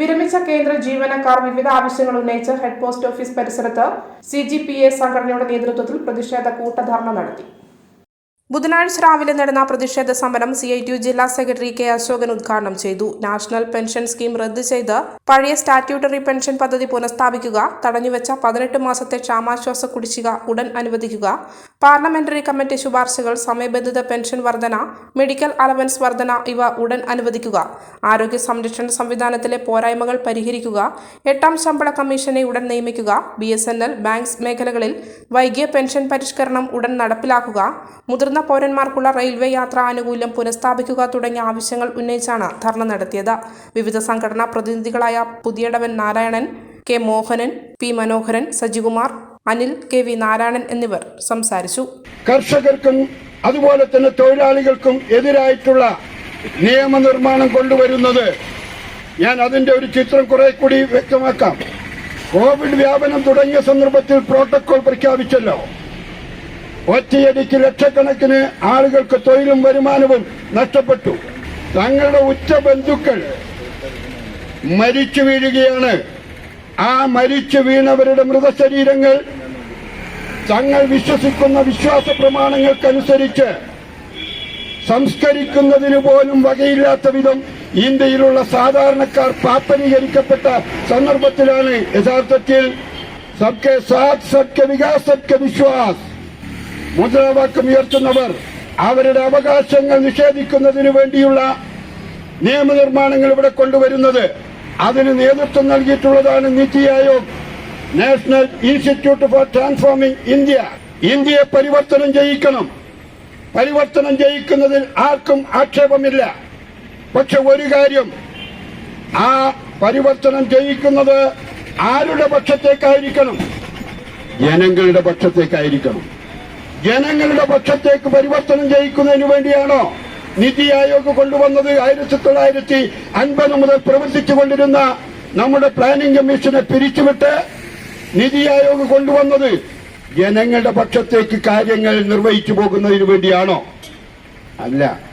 വിരമിച്ച കേന്ദ്ര ജീവനക്കാർ വിവിധ ആവശ്യങ്ങൾ ഉന്നയിച്ച് ഹെഡ് പോസ്റ്റ് ഓഫീസ് പരിസരത്ത് സി ജി പി എ സംഘടനയുടെ നേതൃത്വത്തിൽ പ്രതിഷേധ കൂട്ടധർണ നടത്തി. ബുധനാഴ്ച രാവിലെ നടന്ന പ്രതിഷേധ സമരം സി ഐ ടി യു ജില്ലാ സെക്രട്ടറി കെ അശോകൻ ഉദ്ഘാടനം ചെയ്തു. നാഷണൽ പെൻഷൻ സ്കീം റദ്ദ് ചെയ്ത് പഴയ സ്റ്റാറ്റ്യൂട്ടറി പെൻഷൻ പദ്ധതി പുനഃസ്ഥാപിക്കുക തടഞ്ഞുവെച്ച പതിനെട്ട് മാസത്തെ ക്ഷാമാശ്വാസ കുടിശ്ശിക ഉടൻ അനുവദിക്കുക പാർലമെന്ററി കമ്മിറ്റി ശുപാർശകൾ സമയബന്ധിത പെൻഷൻ വർധന മെഡിക്കൽ അലവൻസ് വർധന ഇവ ഉടൻ അനുവദിക്കുക. ആരോഗ്യ സംരക്ഷണ സംവിധാനത്തിലെ പോരായ്മകൾ പരിഹരിക്കുക. എട്ടാം ശമ്പള കമ്മീഷനെ ഉടൻ നിയമിക്കുക. B S N L banks മേഖലകളിൽ വൈകിയ പെൻഷൻ പരിഷ്കരണം ഉടൻ നടപ്പിലാക്കുക. മുതിർന്ന പൗരന്മാർക്കുള്ള റെയിൽവേ യാത്രാ ആനുകൂല്യം പുനഃസ്ഥാപിക്കുക തുടങ്ങിയ ആവശ്യങ്ങൾ ഉന്നയിച്ചാണ് ധർണ നടത്തിയത്. വിവിധ സംഘടനാ പ്രതിനിധികളായ Puthiyadavan Narayanan K Mohanan P Manoharan Sajikumar Anil K V Narayanan എന്നിവർ സംസാരിച്ചു. കർഷകർക്കും അതുപോലെ തന്നെ തൊഴിലാളികൾക്കും എതിരായിട്ടുള്ള നിയമനിർമ്മാണം കൊണ്ടുവരുന്നത് ഞാൻ അതിന്റെ ഒരു ചിത്രം കുറെ കൂടി വ്യക്തമാക്കാം. കോവിഡ് വ്യാപനം തുടങ്ങിയ സന്ദർഭത്തിൽ പ്രോട്ടോകോൾ പ്രഖ്യാപിച്ചല്ലോ. ഒറ്റയടിക്ക് ലക്ഷക്കണക്കിന് ആളുകൾക്ക് തൊഴിലും വരുമാനവും നഷ്ടപ്പെട്ടു. തങ്ങളുടെ ഉറ്റ ബന്ധുക്കൾ മരിച്ചു വീഴുകയാണ്. ആ മരിച്ചു വീണവരുടെ മൃതശരീരങ്ങൾ തങ്ങൾ വിശ്വസിക്കുന്ന വിശ്വാസ പ്രമാണങ്ങൾക്കനുസരിച്ച് സംസ്കരിക്കുന്നതിന് പോലും വകയില്ലാത്ത വിധം ഇന്ത്യയിലുള്ള സാധാരണക്കാർ പാപ്പരീകരിക്കപ്പെട്ട സന്ദർഭത്തിലാണ് യഥാർത്ഥത്തിൽ സബ്കെ സാത് സബ്കെ വികാസ് സബ്കെ വിശ്വാസ് മുദ്രാവാക്യം ഉയർത്തുന്നവർ അവരുടെ അവകാശങ്ങൾ നിഷേധിക്കുന്നതിന് വേണ്ടിയുള്ള നിയമനിർമ്മാണങ്ങൾ ഇവിടെ കൊണ്ടുവരുന്നത്. അതിന് നേതൃത്വം നൽകിയിട്ടുള്ളതാണ് NITI Aayog national institute for transforming India. ഇന്ത്യയെ പരിവർത്തനം ചെയ്യിക്കണം. പരിവർത്തനം ചെയ്യിക്കുന്നതിൽ ആർക്കും ആക്ഷേപമില്ല. പക്ഷെ ഒരു കാര്യം ആ പരിവർത്തനം ചെയ്യിക്കുന്നത് ആരുടെ പക്ഷത്തേക്കായിരിക്കണം? ജനങ്ങളുടെ പക്ഷത്തേക്കായിരിക്കണം. ജനങ്ങളുടെ പക്ഷത്തേക്ക് പരിവർത്തനം ചെയ്യിക്കുന്നതിന് വേണ്ടിയാണോ നിതി ആയോഗ് കൊണ്ടുവന്നത് ആയിരത്തി തൊള്ളായിരത്തി അൻപത് മുതൽ പ്രവർത്തിച്ചു കൊണ്ടിരുന്ന നമ്മുടെ പ്ലാനിംഗ് കമ്മീഷനെ പിരിച്ചുവിട്ട് നിതി ആയോഗ് കൊണ്ടുവന്നത് ജനങ്ങളുടെ പക്ഷത്തേക്ക് കാര്യങ്ങൾ നിർവഹിച്ചു പോകുന്നതിന് വേണ്ടിയാണോ? അല്ല.